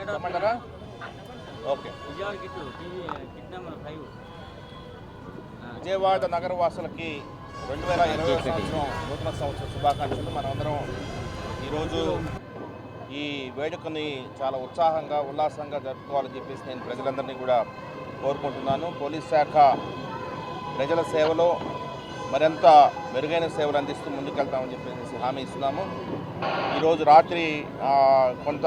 చెప్పమంటారా ఓకే. విజయవాడ నగర వాసులకి రెండు వేల ఇరవై సంవత్సరం నూతన సంవత్సర శుభాకాంక్షలు. మనమందరం ఈరోజు ఈ వేడుకని చాలా ఉత్సాహంగా ఉల్లాసంగా జరుపుకోవాలని చెప్పేసి నేను ప్రజలందరినీ కూడా కోరుకుంటున్నాను. పోలీస్ శాఖ ప్రజల సేవలో మరింత మెరుగైన సేవలు అందిస్తూ ముందుకెళ్తామని చెప్పేసి హామీ ఇస్తున్నాము. ఈరోజు రాత్రి కొంత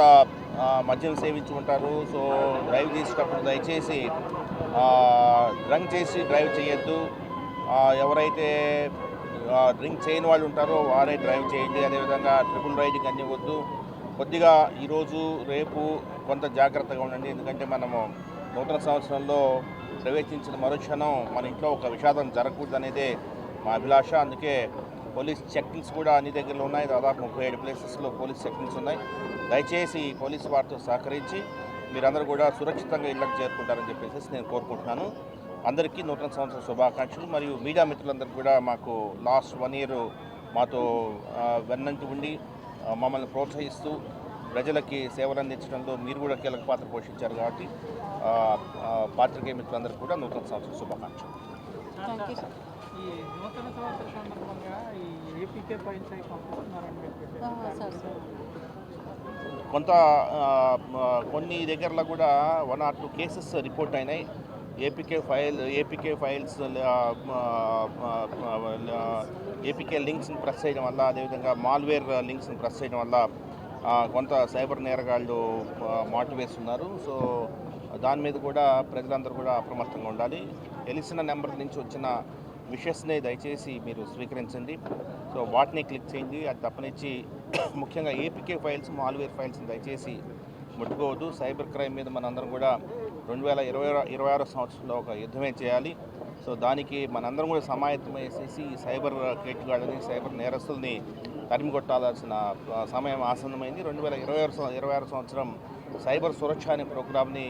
మద్యం సేవించి ఉంటారు. సో డ్రైవ్ చేసేటప్పుడు దయచేసి డ్రంక్ చేసి డ్రైవ్ చేయొద్దు. ఎవరైతే డ్రింక్ చేయని వాళ్ళు ఉంటారో వారే డ్రైవ్ చేయండి. అదేవిధంగా ట్రిపుల్ రైడింగ్ అనివ్వద్దు కొద్దిగా ఈరోజు రేపు కొంత జాగ్రత్తగా ఉండండి. ఎందుకంటే మనము నూతన సంవత్సరంలో ప్రవేశించిన మరుక్షణం మన ఇంట్లో ఒక విషాదం జరగకూడదు అనేదే మా అభిలాష. అందుకే పోలీస్ చెక్కింగ్స్ కూడా అన్ని దగ్గరలో ఉన్నాయి. దాదాపు ముప్పై ఏడు ప్లేసెస్లో పోలీస్ చెక్కింగ్స్ ఉన్నాయి. దయచేసి పోలీస్ వారితో సహకరించి మీరందరూ కూడా సురక్షితంగా ఇళ్ళకి చేరుకుంటారని చెప్పేసి నేను కోరుకుంటున్నాను. అందరికీ నూతన సంవత్సర శుభాకాంక్షలు. మరియు మీడియా మిత్రులందరికీ కూడా మాకు లాస్ట్ వన్ ఇయర్ మాతో వెన్నంటి ఉండి మమ్మల్ని ప్రోత్సహిస్తూ ప్రజలకి సేవలు అందించడంలో మీరు కూడా కీలక పాత్ర పోషించారు కాబట్టి పాత్రికేయ మిత్రులందరికీ కూడా నూతన సంవత్సర శుభాకాంక్షలు. ఈ నూతన సంవత్సర సందర్భంగా ఈ ఏపీకే పంపిస్తున్నారని కొంత కొన్ని దగ్గరలో కూడా one or two cases report అయినాయి. APK file APK files APK లింక్స్ని press చేయడం వల్ల అదేవిధంగా మాల్వేర్ లింక్స్ని ప్రెస్ చేయడం వల్ల కొంత సైబర్ నేరగాళ్ళు మాటు వేస్తున్నారు. సో దాని మీద కూడా ప్రజలందరూ కూడా అప్రమత్తంగా ఉండాలి. తెలిసిన నెంబర్ నుంచి వచ్చిన విషెస్ని దయచేసి మీరు స్వీకరించండి. సో వాటిని క్లిక్ చేయండి. అది తప్పనిచ్చి ముఖ్యంగా ఏపీకే ఫైల్స్ మాల్వేర్ ఫైల్స్ని దయచేసి ముట్టుకోవద్దు. సైబర్ క్రైమ్ మీద మనందరం కూడా రెండు వేల ఇరవై ఇరవై ఆరో సంవత్సరంలో ఒక యుద్ధమే చేయాలి. సో దానికి మనందరం కూడా సమాయత్తమేసేసి ఈ సైబర్ కేటుగాళ్ళని సైబర్ నేరస్తుల్ని తరిమి కొట్టాల్సిన ఆ, సమయం ఆసన్నమైంది. రెండు వేల ఇరవై ఆరు ఇరవై ఆరు సంవత్సరం సైబర్ సురక్ష అనే ప్రోగ్రామ్ని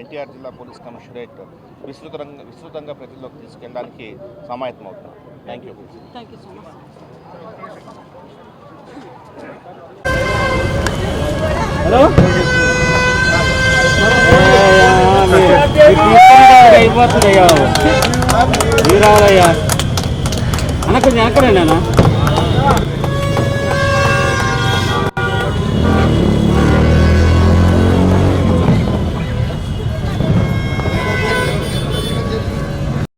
ఎన్టీఆర్ జిల్లా పోలీస్ కమిషనరేట్ విస్తృతంగా విస్తృతంగా ప్రజల్లోకి తీసుకెళ్ళడానికి సమాయత్తం అవుతున్నాం thank you. Thank you so much. Hello? అయిపోతుందయ్యా మీరు రావాలయ్యా. అన్న కొంచెం